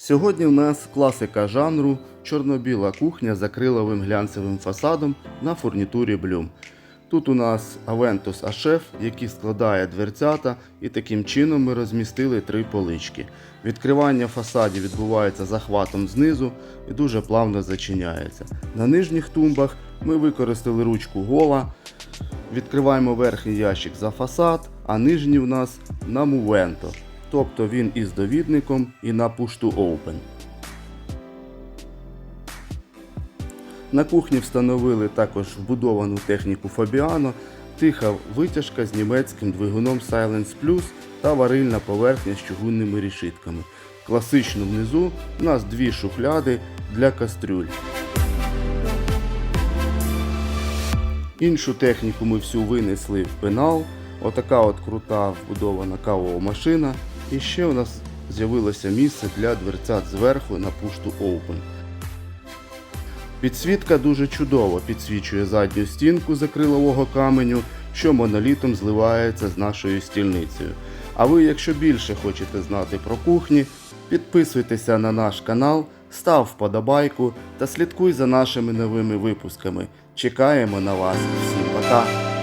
Сьогодні в нас класика жанру чорно-біла кухня з акриловим глянцевим фасадом на фурнітурі Bloom. Тут у нас Aventus HF, який складає дверцята, і таким чином ми розмістили три полички. Відкривання фасадів відбувається захватом знизу і дуже плавно зачиняється. На нижніх тумбах ми використали ручку гола, відкриваємо верхній ящик за фасад, а нижній в нас на мувенто. Тобто він із довідником і на push to open. На кухні встановили також вбудовану техніку Fabiano, тиха витяжка з німецьким двигуном Silence Plus та варильна поверхня з чугунними решітками. Класично внизу у нас дві шухляди для кастрюль. Іншу техніку ми всю винесли в пенал. Отака от крута вбудована кавова машина. І ще у нас з'явилося місце для дверцят зверху на to open. Підсвітка дуже чудово підсвічує задню стінку з акрилового каменю, що монолітом зливається з нашою стільницею. А ви, якщо більше хочете знати про кухні, підписуйтеся на наш канал, став вподобайку та слідкуй за нашими новими випусками. Чекаємо на вас. Всім пока!